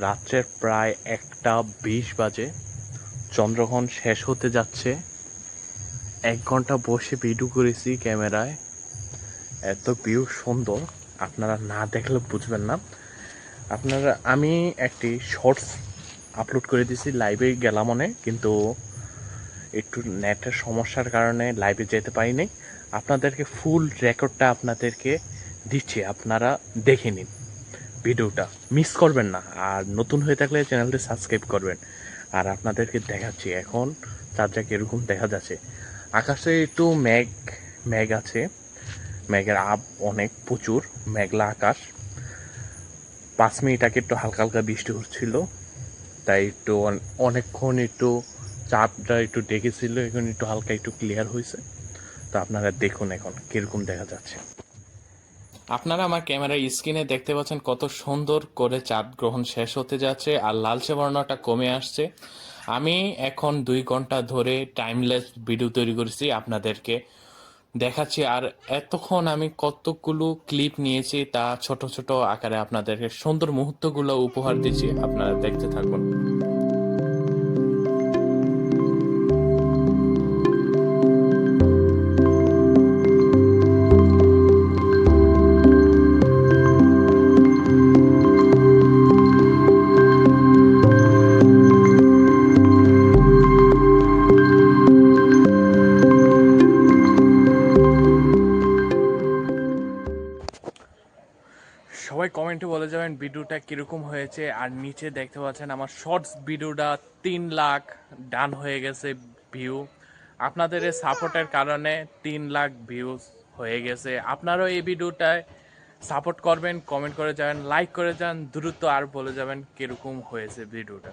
রাত্রের প্রায় একটা বিশ বাজে। চন্দ্রগ্রহণ শেষ হতে যাচ্ছে। এক ঘণ্টা বসে ভিডিও করেছি ক্যামেরায়। এত ভিউ সুন্দর, আপনারা না দেখলে বুঝবেন না। আপনারা, আমি একটি শর্টস আপলোড করে দিয়েছি, লাইভে গেলাম মনে কিন্তু একটু নেটের সমস্যার কারণে লাইভে যেতে পারিনি। আপনাদেরকে ফুল রেকর্ডটা আপনাদেরকে দিচ্ছি, আপনারা দেখে নিন। ভিডিওটা মিস করবেন না। আর নতুন হয়ে থাকলে চ্যানেলটি সাবস্ক্রাইব করবেন। আর আপনাদেরকে দেখাচ্ছি এখন চারটা কীরকম দেখা যাচ্ছে। আকাশে একটু মেঘ মেঘ আছে। মেঘের আপ অনেক, প্রচুর, মেঘলা আকাশ। পাঁচ মিনিট আগে একটু হালকা হালকা বৃষ্টি হচ্ছিল। তাই একটু অনেকক্ষণ একটু চাপটা একটু ডেকেছিল। এখন একটু হালকা একটু ক্লিয়ার হয়েছে তো আপনারা দেখুন এখন কীরকম দেখা যাচ্ছে। আপনারা আমার ক্যামেরার স্ক্রিনে দেখতে পাচ্ছেন কত সুন্দর করে চাঁদ গ্রহণ শেষ হতে যাচ্ছে আর লালচে বর্ণটা কমে আসছে। আমি এখন দুই ঘণ্টা ধরে টাইমলেস ভিডিও তৈরি করেছি আপনাদেরকে দেখাচ্ছি। আর এতক্ষণ আমি কতগুলো ক্লিপ নিয়েছি তা ছোট ছোট আকারে আপনাদেরকে সুন্দর মুহূর্তগুলো উপহার দিচ্ছি। আপনারা দেখতে থাকুন। সবাই কমেন্টে বলে যাবেন ভিডিওটা কীরকম হয়েছে। আর নিচে দেখতে পাচ্ছেন আমার শর্টস ভিডিওটা তিন লাখ ডান হয়ে গেছে ভিউ আপনাদের এই সাপোর্টের কারণে তিন লাখ ভিউজ হয়ে গেছে। আপনারাও এই ভিডিওটায় সাপোর্ট করবেন কমেন্ট করে যাবেন লাইক করে যান, দ্রুত আর বলে যাবেন কীরকম হয়েছে ভিডিওটা